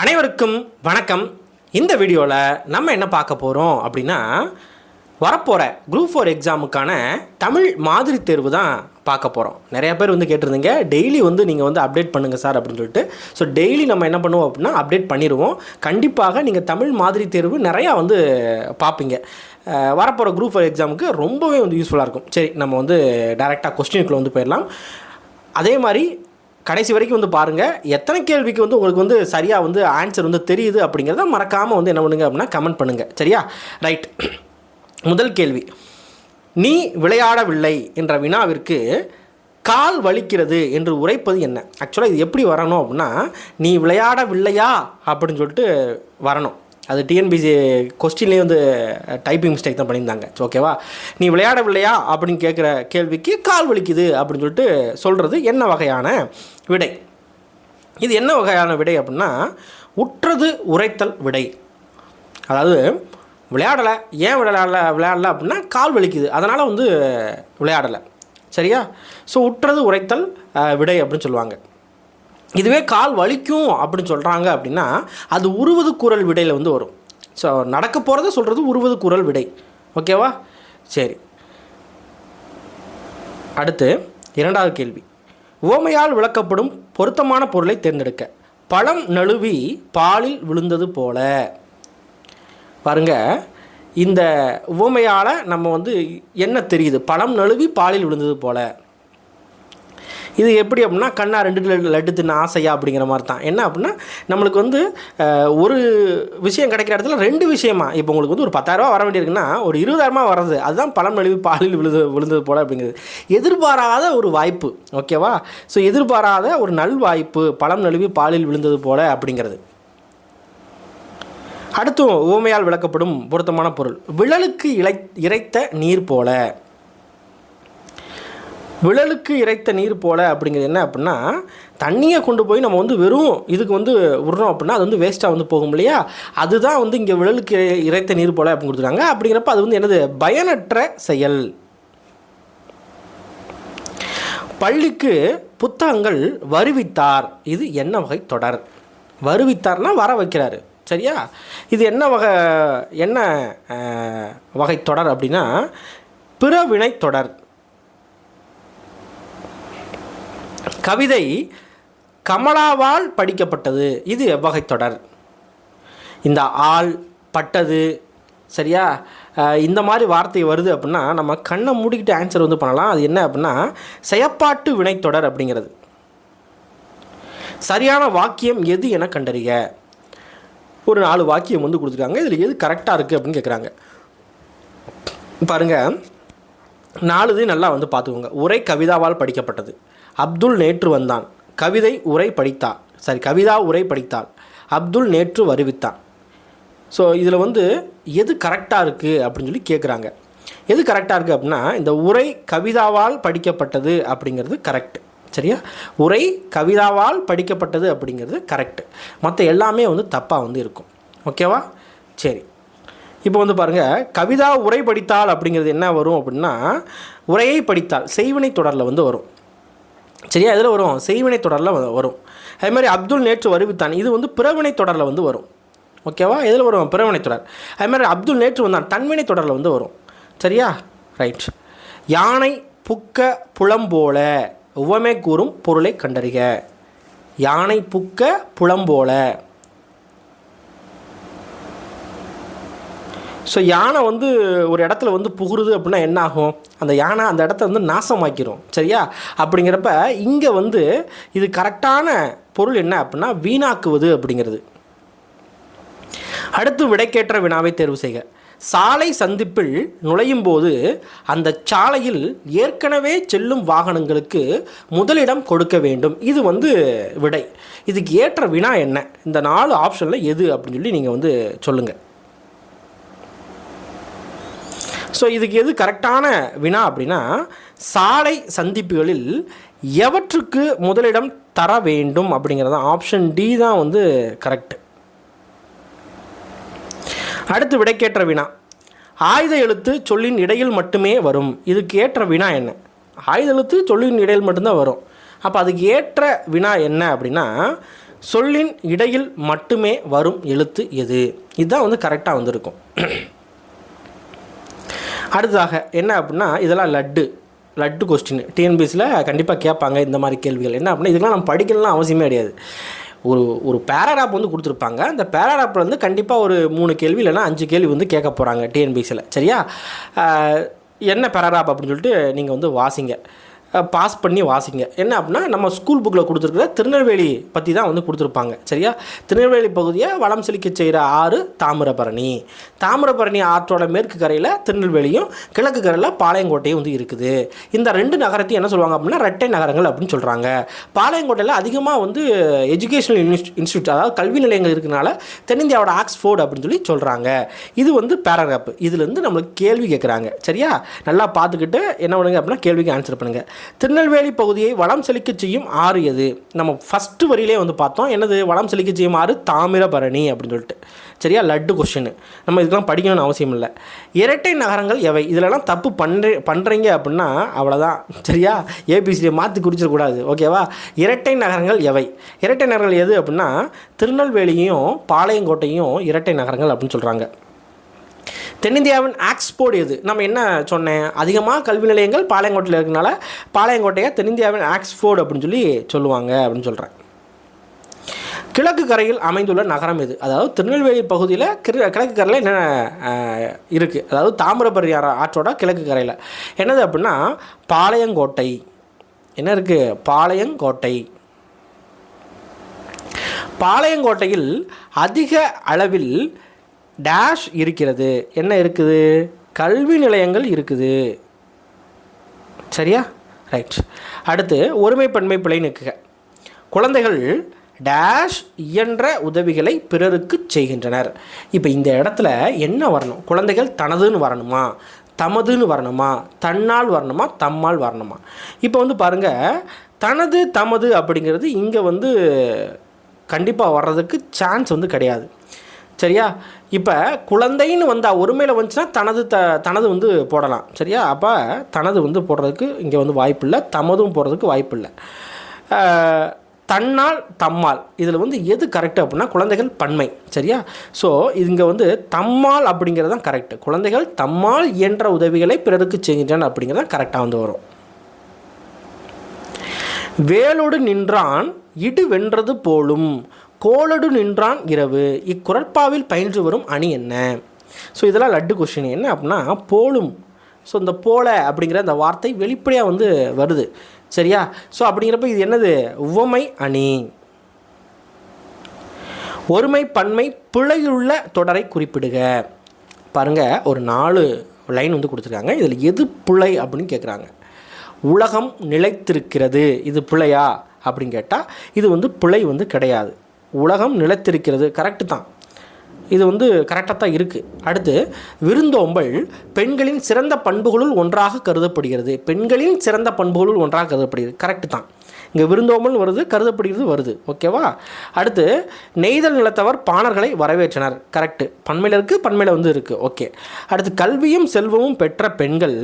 அனைவருக்கும் வணக்கம். இந்த வீடியோவில் நம்ம என்ன பார்க்க போகிறோம் அப்படின்னா வரப்போகிற குரூப் ஃபோர் எக்ஸாமுக்கான தமிழ் மாதிரி தேர்வு தான் பார்க்க போகிறோம் நிறைய பேர் வந்து கேட்டிருந்தீங்க டெய்லி வந்து நீங்கள் வந்து அப்டேட் பண்ணுங்கள் சார் அப்படின்னு சொல்லிட்டு. ஸோ டெய்லி நம்ம என்ன பண்ணுவோம் அப்படின்னா அப்டேட் பண்ணிடுவோம் கண்டிப்பாக நீங்கள் தமிழ் மாதிரி தேர்வு நிறையா வந்து பார்ப்பீங்க. வரப்போகிற குரூப் ஃபோர் எக்ஸாமுக்கு ரொம்பவே வந்து யூஸ்ஃபுல்லாக இருக்கும். சரி நம்ம வந்து டேரெக்டாக கொஸ்டினுக்குள்ளே வந்து போயிடலாம். அதே மாதிரி கடைசி வரைக்கும் வந்து பாருங்கள் எத்தனை கேள்விக்கு வந்து உங்களுக்கு வந்து சரியாக வந்து ஆன்சர் வந்து தெரியுது அப்படிங்கிறத மறக்காமல் வந்து என்ன பண்ணுங்க அப்படின்னா கமெண்ட் பண்ணுங்கள் சரியா? ரைட் முதல் கேள்வி. நீ விளையாடவில்லை என்ற வினாவிற்கு கால் வலிக்கிறது என்று உரைப்பது என்ன? ஆக்சுவலாக இது எப்படி வரணும் அப்படின்னா நீ விளையாடவில்லையா அப்படின்னு சொல்லிட்டு வரணும். அது டிஎன்பிசி கொஸ்டின்லேயே வந்து டைப்பிங் மிஸ்டேக் தான் பண்ணியிருந்தாங்க. ஓகேவா நீ விளையாடவில்லையா? அப்படின்னு கேட்குற கேள்விக்கு கால் வலிக்குது அப்படின்னு சொல்லிட்டு சொல்கிறது என்ன வகையான விடை? இது என்ன வகையான விடை அப்படின்னா உற்றது உரைத்தல் விடை. அதாவது விளையாடலை ஏன் விளையாடல விளையாடல அப்படின்னா கால் வலிக்குது. அதனால் வந்து விளையாடலை. சரியா? ஸோ உற்றது உரைத்தல் விடை அப்படின்னு சொல்லுவாங்க. இதுவே கால் வலிக்கும் அப்படின்னு சொல்கிறாங்க அப்படின்னா அது உருவது குரல் விடையில் வந்து வரும். ஸோ நடக்க போகிறத சொல்கிறது உருவது குரல் விடை. ஓகேவா சரி. அடுத்து இரண்டாவது கேள்வி. ஓமையால் விளக்கப்படும் பொருத்தமான பொருளை தேர்ந்தெடுக்க. பழம் நழுவி பாலில் விழுந்தது போல. பாருங்க இந்த உவமையால் நம்ம வந்து என்ன தெரியுது? பழம் நழுவி பாலில் விழுந்தது போல. இது எப்படி அப்படின்னா கண்ணா ரெண்டு லட்டு தின்ன ஆசையா அப்படிங்கிற மாதிரி தான் என்ன அப்படின்னா நம்மளுக்கு வந்து ஒரு விஷயம் கிடைக்கிற இடத்துல ரெண்டு விஷயமா இப்போ உங்களுக்கு வந்து ஒரு பத்தாயிரரூபா வர வேண்டியிருக்குன்னா ஒரு இருபதாயிரமா வர்றது அதுதான் பழம் நழுவி பாலில் விழுது விழுந்தது போல் அப்படிங்கிறது எதிர்பாராத ஒரு வாய்ப்பு ஓகேவா ஸோ எதிர்பாராத ஒரு நல் வாய்ப்பு பழம் நழுவி பாலில் விழுந்தது போல் அப்படிங்கிறது. அடுத்து ஊமையால் விளக்கப்படும் பொருத்தமான பொருள். விழலுக்கு இழை இறைத்த நீர் போல. விழலுக்கு இறைத்த நீர் போல அப்படிங்கிறது என்ன அப்படின்னா தண்ணியை கொண்டு போய் நம்ம வந்து வெறும் இதுக்கு வந்து விடுறோம் அப்படின்னா அது வந்து வேஸ்ட்டாக வந்து போகும் இல்லையா? அதுதான் வந்து இங்கே விழலுக்கு இறைத்த நீர் போல அப்படின்னு கொடுத்துருக்காங்க. அப்படிங்கிறப்ப அது வந்து என்னது? பயனற்ற செயல். பள்ளிக்கு புத்தகங்கள் வருவித்தார். இது என்ன வகை தொடர்? வருவித்தார்னா வர வைக்கிறாரு. சரியா? இது என்ன வகை என்ன வகை தொடர் அப்படின்னா பிறவினை தொடர். கவிதை கமலாவால் படிக்கப்பட்டது. இது எவ்வகை தொடர்? இந்த ஆள் பட்டது சரியா? இந்த மாதிரி வார்த்தை வருது அப்படின்னா நம்ம கண்ணை மூடிக்கிட்டு ஆன்சர் வந்து பண்ணலாம். அது என்ன அப்படின்னா செயப்பாட்டு வினைத்தொடர் அப்படிங்கிறது. சரியான வாக்கியம் எது என கண்டறிய ஒரு நாலு வாக்கியம் வந்து கொடுத்துருக்காங்க. இதில் எது கரெக்டாக இருக்குது அப்படின்னு கேட்குறாங்க பாருங்க. நாலு இது நல்லா வந்து பார்த்துக்கோங்க. உரை கவிதாவால் படிக்கப்பட்டது. அப்துல் நேற்று வந்தான். கவிதை உரை படித்தாள். சரி கவிதா உரை படித்தாள். அப்துல் நேற்று வருவித்தான் ஸோ இதில் வந்து எது கரெக்டாக இருக்குது அப்படின்னு சொல்லி கேட்குறாங்க எது கரெக்டாக இருக்குது அப்படின்னா இந்த உரை கவிதாவால் படிக்கப்பட்டது அப்படிங்கிறது கரெக்ட் சரியா? உரை கவிதாவால் படிக்கப்பட்டது அப்படிங்கிறது கரெக்ட் மற்ற எல்லாமே வந்து தப்பாக வந்து இருக்கும். ஓகேவா சரி. இப்போ வந்து பாருங்கள் கவிதா உரை படித்தாள் அப்படிங்கிறது என்ன வரும் அப்படின்னா உரையை படித்தால் செய்வினை தொடரில் வந்து வரும். சரியா? இதில் வரும். செய்வினை தொடரில் வரும். அதே மாதிரி அப்துல் நேற்று வருவித்தான். இது வந்து பிறவினை தொடரில் வந்து வரும். ஓகேவா இதில் வரும் பிறவினை தொடர். அதே மாதிரி அப்துல் நேற்று வந்தான். தன்வினை தொடரில் வந்து வரும். சரியா? ரைட் யானை புக்க புலம்போல உவமை கூறும் பொருளை கண்டறிக. யானை புக்க புலம்போல ஸோ யானை வந்து ஒரு இடத்துல வந்து புகுறுது அப்படின்னா என்ன ஆகும் அந்த யானை அந்த இடத்த வந்து நாசமாக்கிரும். சரியா? அப்படிங்கிறப்ப இங்கே வந்து இது கரெக்டான பொருள் என்ன அப்படின்னா வீணாக்குவது அப்படிங்கிறது. அடுத்து விடைக்கேற்ற வினாவை தேர்வு செய்க. சாலை சந்திப்பில் நுழையும் போது அந்த சாலையில் ஏற்கனவே செல்லும் வாகனங்களுக்கு முதலிடம் கொடுக்க வேண்டும். இது வந்து விடை. இதுக்கு ஏற்ற வினா என்ன? இந்த நாலு ஆப்ஷனில் எது அப்படின்னு சொல்லி நீங்கள் வந்து சொல்லுங்கள் ஸோ இதுக்கு எது கரெக்டான வினா அப்படின்னா சாலை சந்திப்புகளில் எவற்றுக்கு முதலிடம் தர வேண்டும் அப்படிங்கிறது ஆப்ஷன் டி தான் வந்து கரெக்ட் அடுத்து விடைக்கேற்ற வினா. ஆயுத எழுத்து சொல்லின் இடையில் மட்டுமே வரும். இதுக்கு ஏற்ற வினா என்ன? ஆயுத எழுத்து சொல்லின் இடையில் மட்டும்தான் வரும். அப்போ அதுக்கு ஏற்ற வினா என்ன அப்படின்னா சொல்லின் இடையில் மட்டுமே வரும் எழுத்து எது? இதுதான் வந்து கரெக்டாக வந்திருக்கும். அடுத்ததாக என்ன அப்படின்னா இதெல்லாம் லட்டு. லட்டு கொஸ்டின் டிஎன்பிஎஸ்சியில் கண்டிப்பாக கேட்பாங்க இந்த மாதிரி கேள்விகள். என்ன அப்படின்னா இதெல்லாம் நம்ம படிக்கணும்லாம் அவசியமே கிடையாது. ஒரு ஒரு பேராகிராஃப் வந்து கொடுத்துருப்பாங்க. அந்த பேராகிராஃபில் வந்து கண்டிப்பாக ஒரு மூணு கேள்வி இல்லைன்னா அஞ்சு கேள்வி வந்து கேட்க போகிறாங்க டிஎன்பிஎஸ்சியில் சரியா? என்ன பேராகிராஃப் அப்படின்னு சொல்லிட்டு நீங்கள் வந்து வாசிங்க. பாஸ் பண்ணி வாசிங்க. என்ன அப்படின்னா நம்ம ஸ்கூல் புக்கில் கொடுத்துருக்குற திருநெல்வேலி பற்றி தான் வந்து கொடுத்துருப்பாங்க. சரியா? திருநெல்வேலி பகுதியை வளம் செழிக்க செய்கிற ஆறு தாமிரபரணி. தாமிரபரணி ஆற்றோட மேற்கு கரையில் திருநெல்வேலியும் கிழக்கு கரையில் பாளையங்கோட்டையும் வந்து இருக்குது. இந்த ரெண்டு நகரத்தையும் என்ன சொல்லுவாங்க அப்படின்னா ரெட்டை நகரங்கள் அப்படின்னு சொல்கிறாங்க பாளையங்கோட்டையில் அதிகமாக வந்து எஜுகேஷனல் இன்ஸ்டியூட் அதாவது கல்வி நிலையங்கள் இருக்கனால தென்னிந்தியாவோட ஆக்ஸ்ஃபோர்டு அப்படின்னு சொல்லி சொல்கிறாங்க இது வந்து பேராகிராஃப் இதுலேருந்து நம்மளுக்கு கேள்வி கேட்குறாங்க. சரியா? நல்லா பார்த்துக்கிட்டு என்ன பண்ணுங்க அப்படின்னா கேள்விக்கு ஆன்சர் பண்ணுங்கள் திருநெல்வேலி பகுதியை வளம் செழிக்க செய்யும் ஆறு எது? நம்ம ஃபஸ்ட்டு வரியிலே வந்து பார்த்தோம். என்னது? வளம் செழிக்க செய்யும் ஆறு தாமிரபரணி அப்படின்னு சொல்லிட்டு. சரியா? லட்டு கொஷின் நம்ம இதுக்கெல்லாம் படிக்கணும்னு அவசியம் இல்லை. இரட்டை நகரங்கள் எவை? இதிலலாம் தப்பு பண்ணுற பண்ணுறீங்க அப்படின்னா அவ்வளோதான் சரியா? ஏபிசியை மாற்றி குறிச்சிடக்கூடாது ஓகேவா இரட்டை நகரங்கள் எவை? இரட்டை நகரங்கள் எது அப்படின்னா திருநெல்வேலியும் பாளையங்கோட்டையும் இரட்டை நகரங்கள் அப்படின்னு சொல்கிறாங்க தென்னிந்தியாவின் ஆக்ஸ்போர்ட் எது? நம்ம என்ன சொன்னேன்? அதிகமாக கல்வி நிலையங்கள் பாளையங்கோட்டையில் இருக்கனால பாளையங்கோட்டையை தென்னிந்தியாவின் ஆக்ஸ்போர்ட் அப்படின்னு சொல்லி சொல்லுவாங்க அப்படின்னு சொல்கிறேன் கிழக்கு கரையில் அமைந்துள்ள நகரம் இது அதாவது திருநெல்வேலி பகுதியில் கிழக்கு கரையில் என்ன இருக்குது அதாவது தாமிரபரணி ஆற்றோட கிழக்கு கரையில். என்னது அப்படின்னா பாளையங்கோட்டை. என்ன இருக்குது பாளையங்கோட்டை. பாளையங்கோட்டையில் அதிக அளவில் டேஷ் இருக்கிறது. என்ன இருக்குது? கல்வி நிலையங்கள் இருக்குது. சரியா? ரைட் அடுத்து ஒருமைப்பன்மை பிழை நிற்குக குழந்தைகள் டேஷ் இயன்ற உதவிகளை பிறருக்கு செய்கின்றனர். இப்போ இந்த இடத்துல என்ன வரணும்? குழந்தைகள் தனதுன்னு வரணுமா? தமதுன்னு வரணுமா? தன்னால் வரணுமா? தம்மால் வரணுமா? இப்போ வந்து பாருங்கள் தனது தமது அப்படிங்கிறது இங்கே வந்து கண்டிப்பாக வர்றதுக்கு சான்ஸ் வந்து கிடையாது. சரியா? இப்போ குழந்தைன்னு வந்தால் ஒருமையில் வந்துச்சுன்னா தனது த தனது வந்து போடலாம். சரியா? அப்போ தனது வந்து போடுறதுக்கு இங்கே வந்து வாய்ப்பில்லை. தமதும் போடுறதுக்கு வாய்ப்பில்லை. இல்லை தன்னால் தம்மால். இதில் வந்து எது கரெக்ட் அப்படின்னா குழந்தைகள் பன்மை. சரியா? ஸோ இங்கே வந்து தம்மால் அப்படிங்கிறது தான் கரெக்டு குழந்தைகள் தம்மால் இயன்ற உதவிகளை பிறருக்கு செய்கின்றன அப்படிங்கிறது தான் கரெக்டாக வந்து வரும். வேலோடு நின்றான் இடு வென்றது போலும். கோலடு நின்றான் இரவு. இக்குரட்பாவில் பயின்று வரும் அணி என்ன? ஸோ இதெல்லாம் லட்டு கொஷின் என்ன அப்படின்னா போலும். ஸோ இந்த போல அப்படிங்கிற அந்த வார்த்தை வெளிப்படையாக வந்து வருது. சரியா? ஸோ அப்படிங்கிறப்ப இது என்னது? உவமை அணி. ஒருமை பன்மை பிழையுள்ள தொடரை குறிப்பிடுக. பாருங்க ஒரு நாலு லைன் வந்து கொடுத்துருக்காங்க. இதில் எது பிழை அப்படின்னு கேட்குறாங்க உலகம் நிலைத்திருக்கிறது. இது பிழையா? அப்படின்னு கேட்டால் இது வந்து பிழை வந்து கிடையாது. உலகம் நிலைத்திருக்கிறது. கரெக்டு தான். இது வந்து கரெக்டாக தான் இருக்குது அடுத்து விருந்தோம்பல் பெண்களின் சிறந்த பண்புகளுள் ஒன்றாக கருதப்படுகிறது. பெண்களின் சிறந்த பண்புகளுள் ஒன்றாக கருதப்படுகிறது. கரெக்டு தான். இங்கே விருந்தோம்பல் வருது கருதப்படுகிறது வருது. ஓகேவா அடுத்து நெய்தல் நிலத்தவர் பாணர்களை வரவேற்றனர். கரெக்டு பண்மையில் இருக்குது பண்மையில் வந்து இருக்குது ஓகே அடுத்து கல்வியும் செல்வமும் பெற்ற பெண்கள்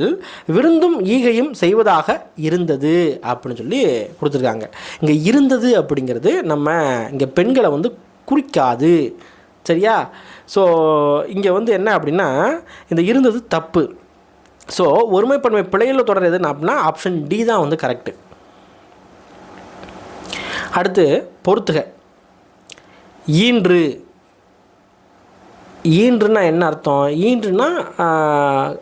விருந்தும் ஈகையும் செய்வதாக இருந்தது அப்படின்னு சொல்லி கொடுத்துருக்காங்க. இங்கே இருந்தது அப்படிங்கிறது நம்ம இங்கே பெண்களை வந்து குறிக்காது. சரியா? ஸோ இங்கே வந்து என்ன அப்படின்னா இந்த இருந்தது தப்பு. ஸோ ஒருமைப்பன்மை பிழையில் தொடர் எதுன்னு அப்படின்னா ஆப்ஷன் டி தான் வந்து கரெக்டு அடுத்து பொறுத்துக. ஈன்று. ஈன்றுனா என்ன அர்த்தம்? ஈன்றுனா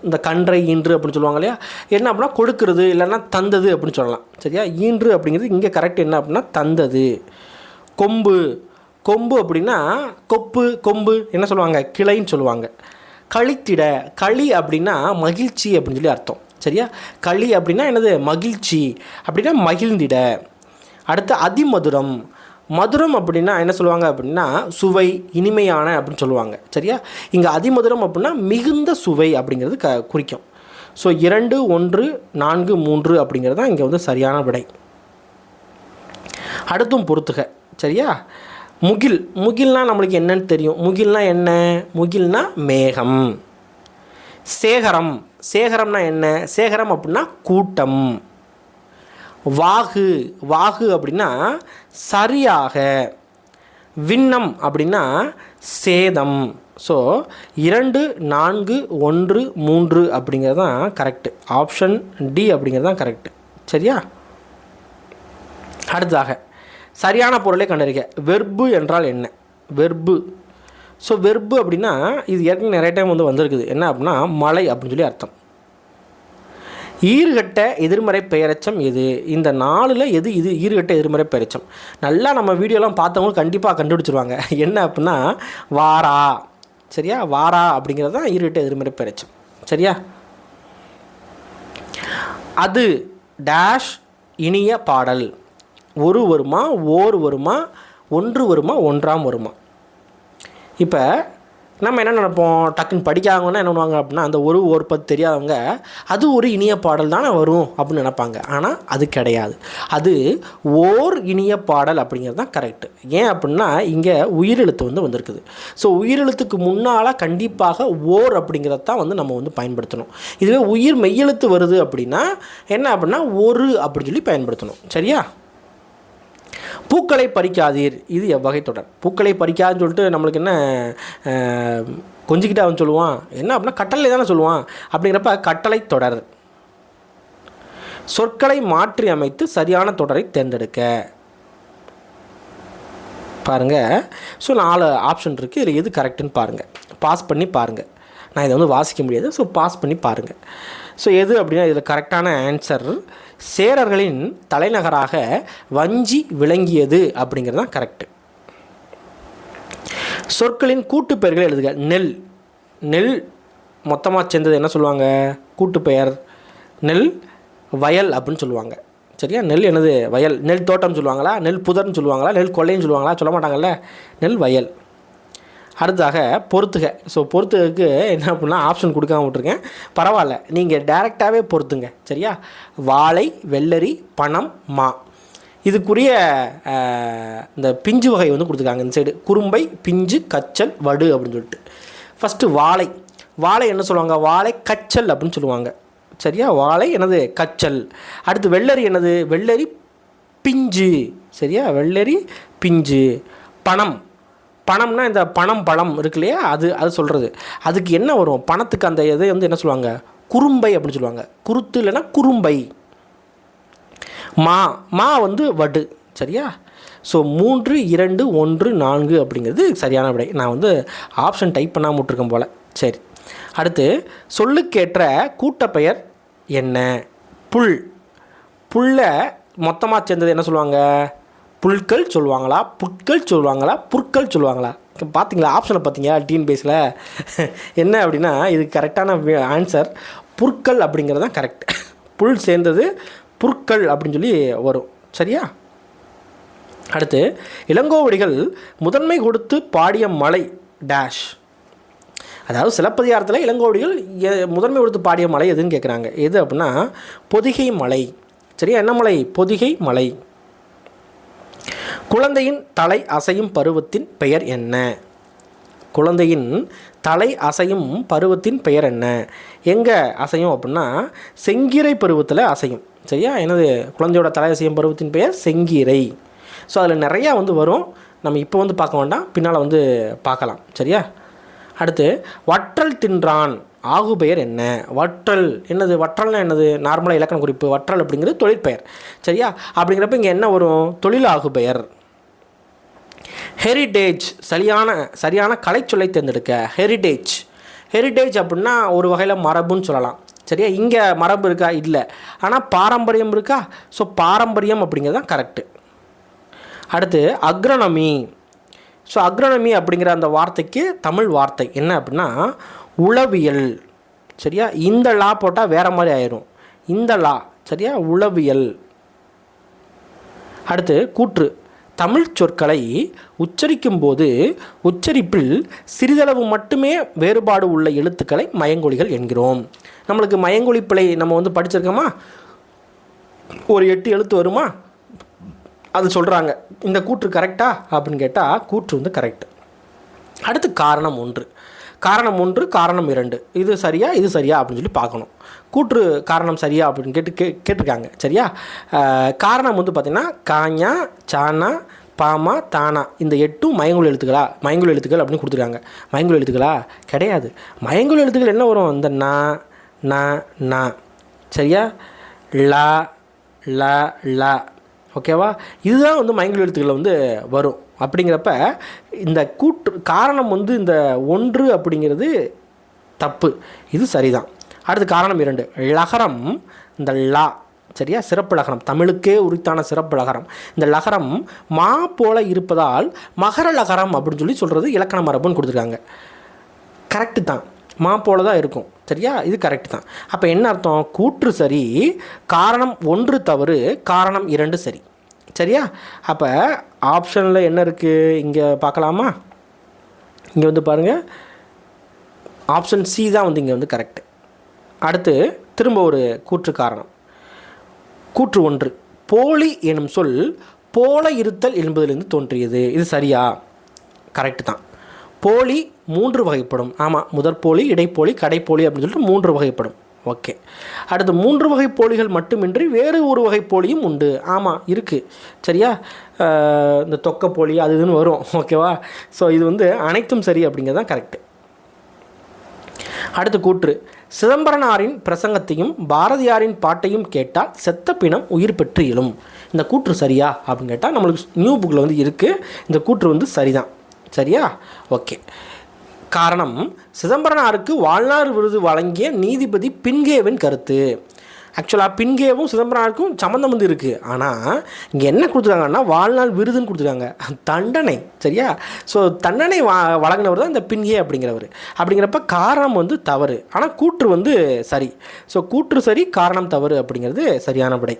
இந்த கன்றை ஈன்று அப்படின்னு சொல்லுவாங்க இல்லையா? என்ன அப்படின்னா கொடுக்கறது இல்லைன்னா தந்தது அப்படின்னு சொல்லலாம். சரியா? ஈன்று அப்படிங்கிறது இங்கே கரெக்ட் என்ன அப்படின்னா தந்தது. கொம்பு. கொம்பு அப்படின்னா கொப்பு கொம்பு என்ன சொல்லுவாங்க? கிளைன்னு சொல்லுவாங்க. கழித்திட களி அப்படின்னா மகிழ்ச்சி அப்படின்னு சொல்லி அர்த்தம். சரியா? களி அப்படின்னா என்னது? மகிழ்ச்சி. அப்படின்னா மகிழ்ந்திட. அடுத்து அதிமதுரம். மதுரம் அப்படின்னா என்ன சொல்லுவாங்க அப்படின்னா சுவை இனிமையான அப்படின்னு சொல்லுவாங்க. சரியா? இங்கே அதிமதுரம் அப்படின்னா மிகுந்த சுவை அப்படிங்கிறது க குறிக்கும். ஸோ இரண்டு ஒன்று நான்கு மூன்று அப்படிங்கிறது தான் இங்கே வந்து சரியான விடை. அடுத்தும் பொறுத்துக. சரியா? முகில் முகில்னால் நம்மளுக்கு என்னன்னு தெரியும். முகில்னால் என்ன? முகில்னா மேகம். சேகரம். சேகரம்னா என்ன? சேகரம் அப்படின்னா கூட்டம். வாகு. வாகு அப்படின்னா சரியாக. விண்ணம் அப்படின்னா சேதம். ஸோ இரண்டு நான்கு ஒன்று மூன்று அப்படிங்கிறது தான் கரெக்டு ஆப்ஷன் டி அப்படிங்கிறது தான் கரெக்டு சரியா? அடுத்ததாக சரியான பொருளை கண்டறிக. வெர்பு என்றால் என்ன? வெர்பு. ஸோ வெர்பு அப்படின்னா இது ஏற்கனவே நிறைய டைம் வந்து வந்திருக்குது. என்ன அப்படின்னா மலை அப்படின்னு சொல்லி அர்த்தம். ஈர்கட்ட எதிர்மறை பெயரச்சம் எது? இந்த நாளில் எது இது ஈர்கட்ட எதிர்மறை பெயரச்சம்? நல்லா நம்ம வீடியோலாம் பார்த்தவங்க கண்டிப்பாக கண்டுபிடிச்சிருவாங்க. என்ன அப்படின்னா வாரா. சரியா? வாரா அப்படிங்கிறது தான் ஈர்கட்ட எதிர்மறை பெயரச்சம். சரியா? அது டேஷ் இனிய பாடல். ஒரு வருமா ஓர் வருமா ஒன்று வருமா ஒன்றாம் வருமா? இப்போ நம்ம என்ன நினைப்போம்? டக்குன்னு படிக்காதவங்கன்னா என்ன பண்ணுவாங்க அப்படின்னா அந்த ஒரு ஒரு பத்து தெரியாதவங்க அது ஒரு இனிய பாடல் தானே வரும் அப்படின்னு நினைப்பாங்க. ஆனால் அது கிடையாது. அது ஓர் இனிய பாடல் அப்படிங்கிறது தான் கரெக்டு ஏன் அப்படின்னா இங்கே உயிரெழுத்து வந்து வந்திருக்குது. ஸோ உயிரெழுத்துக்கு முன்னால் கண்டிப்பாக ஓர் அப்படிங்கிறத தான் வந்து நம்ம வந்து பயன்படுத்தணும். இதுவே உயிர் மெய்யெழுத்து வருது அப்படின்னா என்ன அப்படின்னா ஒரு அப்படின்னு சொல்லி பயன்படுத்தணும். சரியா? பூக்களை பறிக்காதீர். இது எவ்வகை தொடர். பூக்களை பறிக்காதுன்னு சொல்லிட்டு நம்மளுக்கு என்ன அஹ், அவன் சொல்லுவான். என்ன அப்படின்னா கட்டளை தானே சொல்லுவான். அப்படிங்கிறப்ப கட்டளை தொடர். சொற்களை மாற்றி அமைத்து சரியான தொடரை தேர்ந்தெடுக்க. பாருங்கள் ஸோ நாலு ஆப்ஷன் இருக்குது இதில் எது கரெக்டுன்னு பாருங்கள் பாஸ் பண்ணி பாருங்கள் நான் இதை வந்து வாசிக்க முடியாது. ஸோ பாஸ் பண்ணி பாருங்கள் ஸோ எது அப்படின்னா இதில் கரெக்டான ஆன்சர் சேரர்களின் தலைநகராக வஞ்சி விளங்கியது அப்படிங்கிறது தான் கரெக்டு சொற்களின் கூட்டுப்பெயர்களை எழுதுக. நெல். நெல் மொத்தமாக சேர்ந்தது என்ன சொல்லுவாங்க? கூட்டுப்பெயர் நெல் வயல் அப்படின்னு சொல்லுவாங்க. சரியா? நெல் என்னது? வயல். நெல் தோட்டம் சொல்லுவாங்களா? நெல் புதர்னு சொல்லுவாங்களா? நெல் கொள்ளைன்னு சொல்லுவாங்களா? சொல்ல மாட்டாங்கல்ல. நெல் வயல். அடுத்ததாக பொறுத்துக. ஸோ பொறுத்துக்கு என்ன அப்படின்னா ஆப்ஷன் கொடுக்காம விட்ருக்கேன் பரவாயில்ல. நீங்கள் டேரெக்டாகவே பொறுத்துங்க. சரியா? வாழை வெள்ளரி பணம் மா. இதுக்குரிய இந்த பிஞ்சு வகை வந்து கொடுத்துருக்காங்க. இந்த சைடு குறும்பை பிஞ்சு கச்சல் வடு அப்படின்னு சொல்லிட்டு. ஃபஸ்ட்டு வாழை. வாழை என்ன சொல்லுவாங்க? வாழை கச்சல் அப்படின்னு சொல்லுவாங்க. சரியா? வாழை என்னது? கச்சல். அடுத்து வெள்ளரி என்னது? வெள்ளரி பிஞ்சு. சரியா? வெள்ளரி பிஞ்சு. பணம். பணம்னா இந்த பணம் பழம் இருக்கு இல்லையா? அது அது சொல்கிறது அதுக்கு என்ன வரும்? பணத்துக்கு அந்த இதை வந்து என்ன சொல்லுவாங்க? குறும்பை அப்படின்னு சொல்லுவாங்க. குருத்து இல்லைன்னா குறும்பை. மா மா வந்து வடு. சரியா? ஸோ மூன்று இரண்டு ஒன்று நான்கு அப்படிங்கிறது சரியான விடை. நான் வந்து ஆப்ஷன் டைப் பண்ணாமல் விட்ருக்கேன் போல். சரி. அடுத்து சொல்லுக்கேற்ற கூட்டப்பெயர் என்ன? புல். புல்லை மொத்தமாக சேர்ந்தது என்ன சொல்லுவாங்க? புல்கள் சொல்லுவாங்களா? புட்கள் சொல்லுவாங்களா? புற்கள் சொல்லுவாங்களா? பார்த்தீங்களா ஆப்ஷனை பார்த்தீங்களா டீன் பேஸில் என்ன அப்படின்னா இது கரெக்டான ஆன்சர் புற்கள் அப்படிங்கிறது தான் கரெக்ட் புல் சேர்ந்தது புற்கள் அப்படின்னு சொல்லி வரும். சரியா? அடுத்து இளங்கோவடிகள் முதன்மை கொடுத்து பாடிய மலை டேஷ் அதாவது சிலப்பதிகாரத்தில் இளங்கோவடிகள் எ- முதன்மை கொடுத்து பாடிய மலை எதுன்னு கேட்குறாங்க எது அப்படின்னா பொதிகை மலை. சரியா? என்ன மலை? பொதிகை மலை. குழந்தையின் தலை அசையும் பருவத்தின் பெயர் என்ன? குழந்தையின் தலை அசையும் பருவத்தின் பெயர் என்ன? எங்கே அசையும் அப்படின்னா செங்கீரை பருவத்தில் அசையும். சரியா? எனது குழந்தையோட தலை அசையும் பருவத்தின் பெயர் செங்கீரை. ஸோ அதில் நிறையா வந்து வரும். நம்ம இப்போ வந்து பார்க்க வேண்டாம். பின்னால் வந்து பார்க்கலாம். சரியா? அடுத்து வற்றல் தின்றான் ஆகு பெயர் என்ன? வற்றல். என்னது? வற்றல்னா என்னது? நார்மலாக இலக்கண குறிப்பு. வற்றல் அப்படிங்கிறது தொழிற்பெயர். சரியா? அப்படிங்கிறப்ப இங்கே என்ன வரும்? தொழில் ஆகு பெயர். ஹெரிடேஜ் சரியான சரியான கலைச்சொல்லை தேர்ந்தெடுக்க ஹெரிடேஜ் ஹெரிடேஜ் அப்படின்னா ஒரு வகையில் மரபுன்னு சொல்லலாம். சரியா? இங்கே மரபு இருக்கா? இல்லை. ஆனால் பாரம்பரியம் இருக்கா? ஸோ பாரம்பரியம் அப்படிங்கிறது தான் கரெக்டு அடுத்து அக்ரனமி ஸோ அக்ரனமி அப்படிங்கிற அந்த வார்த்தைக்கு தமிழ் வார்த்தை. என்ன அப்படின்னா உளவியல். சரியா? இந்த லா போட்டால் வேறு மாதிரி ஆயிரும். இந்த லா. சரியா? உளவியல். அடுத்து கூற்று. தமிழ் சொற்களை உச்சரிக்கும் போது உச்சரிப்பில் சிறிதளவு மட்டுமே வேறுபாடு உள்ள எழுத்துக்களை மயங்கொழிகள் என்கிறோம். நம்மளுக்கு மயங்கொழி பிழை நம்ம வந்து படிச்சிருக்கோமா? ஒரு எட்டு எழுத்து வருமா? அது சொல்கிறாங்க இந்த கூற்று கரெக்டா அப்படின்னு கேட்டால் கூற்று வந்து கரெக்ட் அடுத்து காரணம் ஒன்று. காரணம் ஒன்று காரணம் இரண்டு. இது சரியா இது சரியா அப்படின்னு சொல்லி பார்க்கணும். கூற்று காரணம் சரியா அப்படின்னு கேட்டு கே கேட்டிருக்காங்க. சரியா? காரணம் வந்து பார்த்திங்கன்னா காஞ்சா சானா பாமா தானா. இந்த எட்டும் மயங்குள் எழுத்துக்களா? மயங்குள் எழுத்துக்கள் அப்படின்னு கொடுத்துருக்காங்க. மயங்குள் எழுத்துக்களா? கிடையாது. மயங்குள் எழுத்துக்கள் என்ன வரும்? இந்த நா நா நா. சரியா? லா லா லா ஓகேவா? இதுதான் வந்து மயங்குள் எழுத்துக்களில் வந்து வரும். அப்படிங்கிறப்ப இந்த கூற்று காரணம் வந்து இந்த ஒன்று அப்படிங்கிறது தப்பு. இது சரிதான். அடுத்து காரணம் இரண்டு. லகரம் இந்த லா சரியா? சிறப்பு லகரம். தமிழுக்கே உரித்தான சிறப்பு லகரம். இந்த லகரம் மா போல இருப்பதால் மகர லகரம் அப்படின்னு சொல்லி சொல்கிறது இலக்கண மரபுன்னு கொடுத்துருக்காங்க. கரெக்டு தான். மா போல தான் இருக்கும். சரியா? இது கரெக்டு தான். அப்போ என்ன அர்த்தம்? கூற்று சரி காரணம் ஒன்று தவறு காரணம் இரண்டு சரி. சரியா? அப்போ ஆப்ஷனில் என்ன இருக்குது இங்கே பார்க்கலாமா? இங்கே வந்து பாருங்கள் ஆப்ஷன் சி தான் வந்து இங்கே வந்து கரெக்டு அடுத்து திரும்ப ஒரு கூற்று காரணம். கூற்று ஒன்று. போலி எனும் சொல் போல இருத்தல் என்பதிலிருந்து தோன்றியது. இது சரியா? கரெக்டு தான். போலி மூன்று வகைப்படும். ஆமாம் முதற்போலி இடைப்போலி கடைப்போலி அப்படின்னு சொல்லிட்டு மூன்று வகைப்படும். ஓகே. அடுத்து மூன்று வகை போலிகள் மட்டுமின்றி வேறு ஒரு வகை போலியும் உண்டு. ஆமாம் இருக்குது சரியா? இந்த தொக்க போலி அது இதுன்னு வரும். ஓகேவா ஸோ இது வந்து அனைத்தும் சரி அப்படிங்கிறது தான் கரெக்டு அடுத்து கூற்று. சிதம்பரனாரின் பிரசங்கத்தையும் பாரதியாரின் பாட்டையும் கேட்டால் செத்த பிணம் உயிர் பெற்று எழும் இந்த கூற்று சரியா? அப்படின்னு கேட்டால் நம்மளுக்கு நியூ புக்கில் வந்து இருக்குது இந்த கூற்று வந்து சரிதான். சரியா? ஓகே காரணம் சிதம்பரனாருக்கு வாழ்நாள் விருது வழங்கிய நீதிபதி பின்கேவின் கருத்து. ஆக்சுவலாக பின்கேவும் சிதம்பரனாருக்கும் சம்மந்தம் வந்து இருக்குது ஆனால் இங்கே என்ன கொடுத்துருக்காங்கன்னா வாழ்நாள் விருதுன்னு கொடுத்துருக்காங்க. தண்டனை சரியா? ஸோ தண்டனை வா வழங்கினவர் தான் இந்த பின்கே அப்படிங்கிறவர். அப்படிங்கிறப்ப காரணம் வந்து தவறு. ஆனால் கூற்று வந்து சரி. ஸோ கூற்று சரி காரணம் தவறு அப்படிங்கிறது சரியான விடை.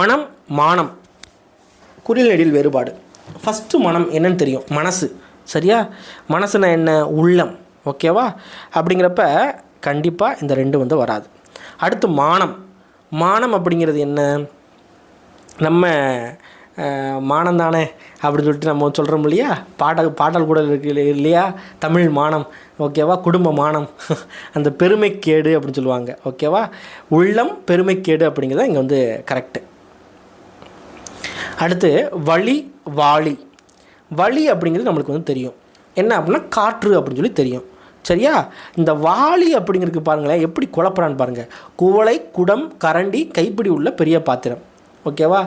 மனம் மானம். குறில் நெடில் வேறுபாடு. ஃபஸ்ட்டு மனம் என்னன்னு தெரியும். மனசு. சரியா? மனசுனா என்ன? உள்ளம். ஓகேவா? அப்படிங்கிறப்ப கண்டிப்பாக இந்த ரெண்டு வந்து வராது. அடுத்து மானம். மானம் அப்படிங்கிறது என்ன? நம்ம மானம் தானே அப்படின்னு சொல்லிட்டு நம்ம சொல்கிறோம் இல்லையா? பாடல் பாடல் கூட இருக்கு இல்லையா? தமிழ் மானம். ஓகேவா? குடும்ப மானம். அந்த பெருமைக்கேடு அப்படின்னு சொல்லுவாங்க. ஓகேவா? உள்ளம் பெருமைக்கேடு அப்படிங்கிறத இங்கே வந்து கரெக்டு அடுத்து வழி வாளி வழி அப்படிங்கிறது நம்மளுக்கு வந்து தெரியும். என்ன அப்படின்னா காற்று அப்படின்னு சொல்லி தெரியும். சரியா? இந்த வாளி அப்படிங்கிறது பாருங்களேன் எப்படி குழப்பறான்னு பாருங்கள் குவளை குடம் கரண்டி கைப்பிடி உள்ள பெரிய பாத்திரம். ஓகேவா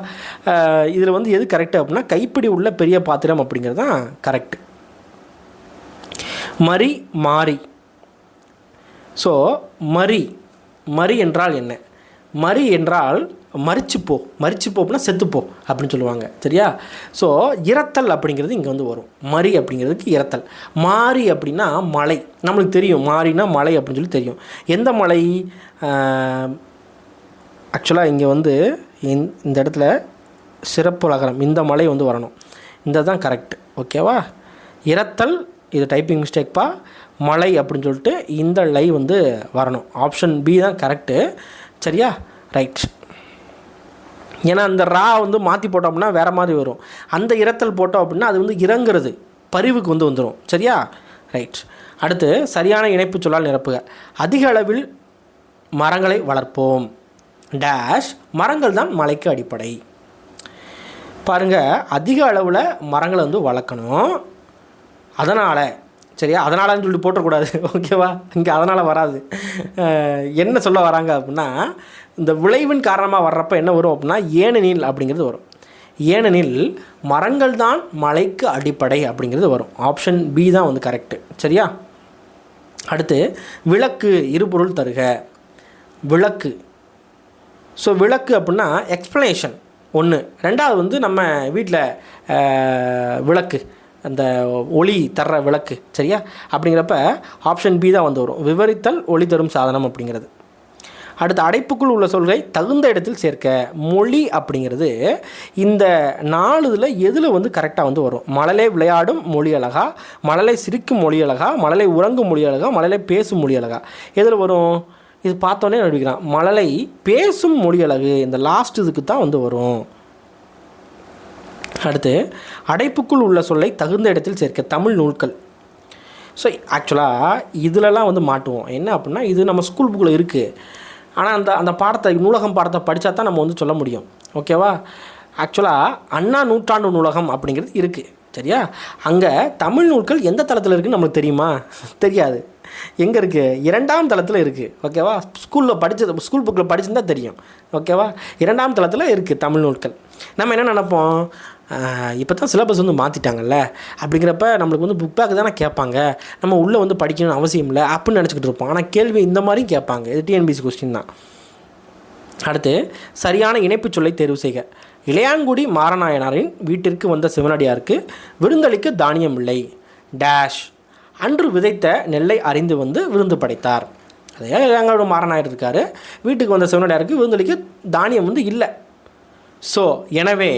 இதில் வந்து எது கரெக்டு அப்படின்னா கைப்பிடி உள்ள பெரிய பாத்திரம் அப்படிங்கிறது தான் கரெக்டு மரி மாறி. ஸோ மரி மரி என்றால் என்ன? மரி என்றால் மறிச்சுப்போ மறிச்சுப்போ அப்படின்னா செத்துப்போ அப்படின்னு சொல்லுவாங்க. சரியா? ஸோ இறத்தல் அப்படிங்கிறது இங்கே வந்து வரும். மறி அப்படிங்கிறதுக்கு இறத்தல் மாறி அப்படின்னா மலை. நம்மளுக்கு தெரியும். மாறினா மலை அப்படின்னு சொல்லி தெரியும். எந்த மலை? ஆக்சுவலாக இங்கே வந்து இந்த இடத்துல சிறப்பு லகரம் இந்த மலை வந்து வரணும். இந்த தான் கரெக்ட் ஓகேவா இறத்தல் இது டைப்பிங் மிஸ்டேக்ப்பா மலை அப்படின்னு சொல்லிட்டு இந்த லை வந்து வரணும். ஆப்ஷன் பி தான் கரெக்டு சரியா? ரைட் ஏன்னா அந்த ரா வந்து மாற்றி போட்டோம் அப்படின்னா வேறு மாதிரி வரும். அந்த இரத்தல் போட்டோம் அப்படின்னா அது வந்து இறங்குறது பரிவுக்கு வந்து வந்துடும் சரியா? ரைட் அடுத்து சரியான இணைப்பு சொல்லால் நிரப்புக. அதிக அளவில் மரங்களை வளர்ப்போம். டேஷ் மரங்கள் தான் மலைக்கு அடிப்படை. பாருங்கள் அதிக அளவில் மரங்களை வந்து வளர்க்கணும். அதனால் சரியா? அதனாலன்னு சொல்லி போட்டக்கூடாது. ஓகேவா இங்கே அதனால் வராது. என்ன சொல்ல வராங்க அப்படின்னா இந்த விளைவின் காரணமாக வர்றப்ப என்ன வரும் அப்படின்னா ஏனெனில் அப்படிங்கிறது வரும். ஏனெனில் மரங்கள் தான் மலைக்கு அடிப்படை அப்படிங்கிறது வரும். ஆப்ஷன் பி தான் வந்து கரெக்டு சரியா? அடுத்து விளக்கு இருபொருள் தருக. விளக்கு. ஸோ விளக்கு அப்படின்னா எக்ஸ்ப்ளனேஷன் ஒன்று ரெண்டாவது வந்து நம்ம வீட்டில் விளக்கு. அந்த ஒளி தர்ற விளக்கு. சரியா? அப்படிங்கிறப்ப ஆப்ஷன் பி தான் வந்து வரும். விவரித்தல் ஒளி தரும் சாதனம் அப்படிங்கிறது. அடுத்து அடைப்புக்குள் உள்ள சொல்கை தகுந்த இடத்தில் சேர்க்க. மொழி அப்படிங்கிறது இந்த நாலு இதில் எதில் வந்து கரெக்டாக வந்து வரும்? மழலை விளையாடும் மொழி அழகா? மழலை சிரிக்கும் மொழி அழகா? மழலை உறங்கும் மொழி அழகா? மழலை பேசும் மொழி அழகா? எதில் வரும்? இது பார்த்தோன்னே நடிக்கிறான் மழலை பேசும் மொழி அழகு இந்த லாஸ்ட் இதுக்கு தான் வந்து வரும். அடுத்து அடைப்புக்குள் உள்ள சொல்லை தகுந்த இடத்தில் சேர்க்க தமிழ் நூல்கள். ஸோ ஆக்சுவலாக இதிலலாம் வந்து மாட்டுவோம். என்ன அப்படின்னா இது நம்ம ஸ்கூல் புக்கில் இருக்குது ஆனால் அந்த அந்த பாடத்தை நூலகம் பாடத்தை படித்தா தான் நம்ம வந்து சொல்ல முடியும். ஓகேவா ஆக்சுவலாக அண்ணா நூற்றாண்டு நூலகம் அப்படிங்கிறது இருக்குது சரியா? அங்கே தமிழ் நூல்கள் எந்த தளத்தில் இருக்குன்னு நம்மளுக்கு தெரியுமா? தெரியாது. எங்கே இருக்குது இரண்டாம் தளத்தில் இருக்குது ஓகேவா ஸ்கூலில் படித்தது ஸ்கூல் புக்கில் படிச்சிருந்தா தெரியும். ஓகேவா இரண்டாம் தளத்தில் இருக்குது தமிழ் நூல்கள். நம்ம என்ன நினைப்போம்? இப்போ தான் சிலபஸ் வந்து மாற்றிட்டாங்கல்ல அப்படிங்கிறப்ப நம்மளுக்கு வந்து புக் பேக் தானே கேட்பாங்க. நம்ம உள்ளே வந்து படிக்கணும்னு அவசியம் இல்லை அப்படின்னு நினச்சிக்கிட்டு இருப்போம். ஆனால் கேள்வி இந்த மாதிரியும் கேட்பாங்க. இது டிஎன்பிசி கொஸ்டின் தான். அடுத்து சரியான இணைப்புச் சொல்லை தேர்வு செய்க. இளையான்குடி மாரநாயனாரின் வீட்டிற்கு வந்த சிவனடியாருக்கு விருந்தளிக்க தானியம் இல்லை. டேஷ் அன்று விதைத்த நெல்லை அறிந்து வந்து விருந்து படைத்தார். அதே இளையான்குடி மாரநாயர் இருக்கார். வீட்டுக்கு வந்த சிவனடியாருக்கு விருந்தளிக்க தானியம் வந்து இல்லை. ஸோ எனவே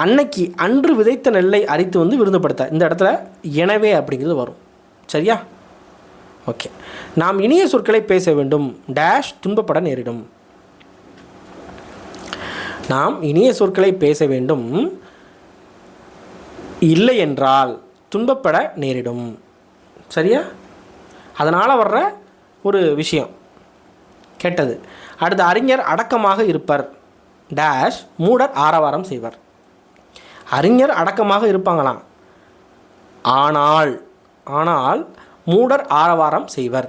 அன்னைக்கு அன்று விதைத்த நெல்லை அரித்து வந்து விருந்தப்படுத்த. இந்த இடத்துல எனவே அப்படிங்கிறது வரும். சரியா? ஓகே. நாம் இனிய சொற்களை பேச வேண்டும். டேஷ் துன்பப்பட நேரிடும். நாம் இனிய சொற்களை பேச வேண்டும். இல்லை என்றால் துன்பப்பட நேரிடும். சரியா? அதனால் வர்ற ஒரு விஷயம் கெட்டது. அடுத்து அறிஞர் அடக்கமாக இருப்பர். டேஷ் மூடர் ஆரவாரம் செய்வர். அறிஞர் அடக்கமாக இருப்பாங்களாம். ஆனால் ஆனால் மூடர் ஆரவாரம் செய்வர்.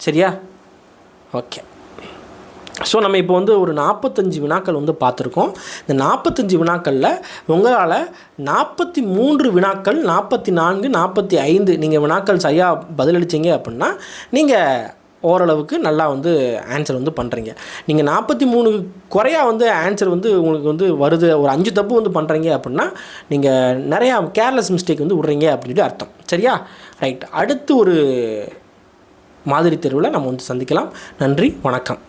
சரியா? ஓகே. ஸோ நம்ம இப்போ வந்து ஒரு நாற்பத்தஞ்சு வினாக்கள் வந்து பார்த்துருக்கோம். இந்த நாற்பத்தஞ்சு வினாக்களில் உங்களால் நாற்பத்தி மூன்று வினாக்கள் நாற்பத்தி நான்கு நாற்பத்தி ஐந்து நீங்கள் வினாக்கள் சரியாக பதிலளிச்சிங்க அப்படின்னா நீங்கள் ஓரளவுக்கு நல்லா வந்து ஆன்சர் வந்து பண்ணுறீங்க நீங்கள் நாற்பத்தி மூணு குறையா வந்து ஆன்சர் வந்து உங்களுக்கு வந்து வருது ஒரு அஞ்சு தப்பு வந்து பண்ணுறீங்க அப்படின்னா நீங்கள் நிறையா கேர்லெஸ் மிஸ்டேக் வந்து விட்றீங்க அப்படின்ட்டு அர்த்தம். சரியா? ரைட் அடுத்து ஒரு மாதிரி தெருவில் நம்ம வந்து சந்திக்கலாம். நன்றி வணக்கம்.